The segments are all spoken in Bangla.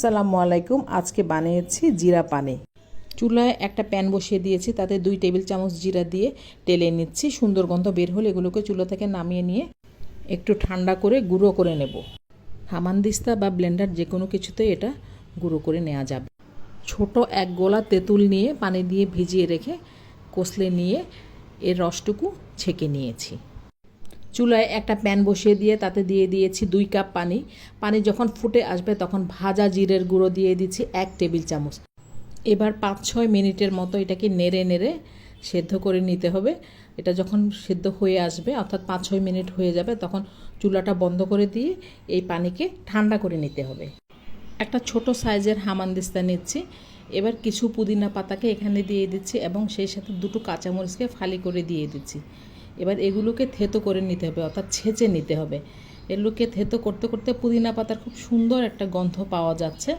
সালামু আলাইকুম আজকে বানিয়েছি জিরা পানি। চুলায় একটা প্যান বসিয়ে দিয়েছি, তাতে দুই টেবিল চামচ জিরা দিয়ে টেলে নিচ্ছি। সুন্দর গন্ধ বের হলে এগুলোকে চুলা থেকে নামিয়ে নিয়ে একটু ঠান্ডা করে গুঁড়ো করে নেব। হামানদিস্তা বা ব্লেন্ডার যে কোনো কিছুতে এটা গুঁড়ো করে নেওয়া যাবে। ছোট এক গোলা তেঁতুল নিয়ে পানি দিয়ে ভিজিয়ে রেখে কষলে নিয়ে এর রসটুকু ছেঁকে নিয়েছি। চুলায় একটা প্যান বসিয়ে দিয়ে তাতে দিয়ে দিয়েছি দুই কাপ পানি। পানি যখন ফুটে আসবে তখন ভাজা জিরের গুঁড়ো দিয়ে দিচ্ছি এক টেবিল চামচ। এবার পাঁচ ছয় মিনিটের মতো এটাকে নেড়ে নেড়ে সেদ্ধ করে নিতে হবে। এটা যখন সেদ্ধ হয়ে আসবে, অর্থাৎ পাঁচ ছয় মিনিট হয়ে যাবে, তখন চুলাটা বন্ধ করে দিয়ে এই পানিকে ঠান্ডা করে নিতে হবে। একটা ছোট সাইজের হামানদিস্তা নিচ্ছি। এবার কিছু পুদিনা পাতাকে এখানে দিয়ে দিচ্ছি এবং সেই সাথে দুটো কাঁচামরিচকে ফালি করে দিয়ে দিচ্ছি। এবার এগুলোকে থেতো করে নিতে হবে, অর্থাৎ ছেঁচে নিতে হবে। এগুলোকে থেতো করতে করতে পুদিনা পাতার খুব সুন্দর একটা গন্ধ পাওয়া যাচ্ছে।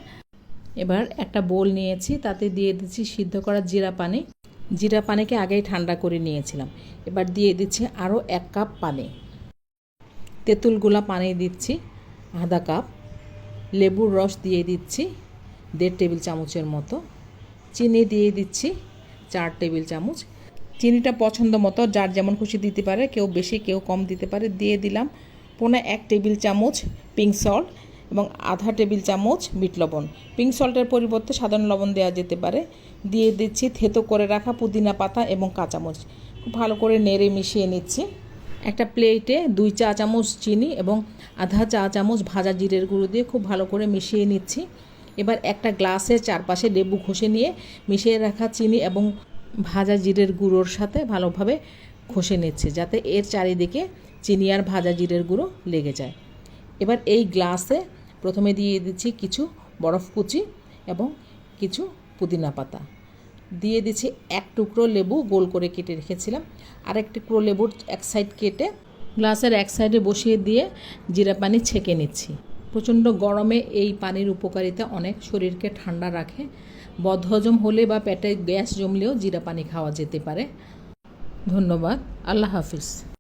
এবার একটা বোল নিয়েছি, তাতে দিয়ে দিচ্ছি সিদ্ধ করা জিরা পানি। জিরা পানিকে আগেই ঠান্ডা করে নিয়েছিলাম। এবার দিয়ে দিচ্ছি আরও এক কাপ পানি। তেঁতুলগুলা পানি দিচ্ছি, আধা কাপ। লেবুর রস দিয়ে দিচ্ছি, দেড় টেবিল চামচের মতো। চিনি দিয়ে দিচ্ছি, চার টেবিল চামচ। চিনিটা পছন্দ মতো, যার যেমন খুশি দিতে পারে, কেউ বেশি, কেউ কম দিতে পারে, দিয়ে দিলাম পোনা এক টেবিল চামচ পিঙ্ক সল্ট এবং আধা টেবিল চামচ বিট লবণ। পিঙ্ক সল্টের পরিবর্তে সাধারণ লবণ দেওয়া যেতে পারে। দিয়ে দিচ্ছি থেতো করে রাখা পুদিনা পাতা এবং কাঁচামরিচ। খুব ভালো করে নেড়ে মিশিয়ে নিচ্ছি। একটা প্লেটে দুই চা চামচ চিনি এবং আধা চা চামচ ভাজা জিরের গুঁড়ো দিয়ে খুব ভালো করে মিশিয়ে নিচ্ছি। এবার একটা গ্লাসের চারপাশে লেবু ঘষে নিয়ে মিশিয়ে রাখা চিনি এবং ভাজা জিরের গুঁড়োর সাথে ভালোভাবে ঘষে নিচ্ছে, যাতে এর চারিদিকে চিনি আর ভাজা জিরের গুঁড়ো লেগে যায়। এবার এই গ্লাসে প্রথমে দিয়ে দিচ্ছি কিছু বরফ কুচি এবং কিছু পুদিনা পাতা। দিয়ে দিচ্ছি এক টুকরো লেবু গোল করে কেটে রেখেছিলাম। আর এক টুকরো লেবুর এক সাইড কেটে গ্লাসের এক সাইডে বসিয়ে দিয়ে জিরা পানি ছেঁকে নিচ্ছি। প্রচণ্ড গরমে এই পানির উপকারিতা অনেক শরীরকে ঠান্ডা রাখে। বদহজম হলে বা পেটে গ্যাস জমলেও জিরা পানি খাওয়া যেতে পারে। ধন্যবাদ। আল্লাহ হাফিজ।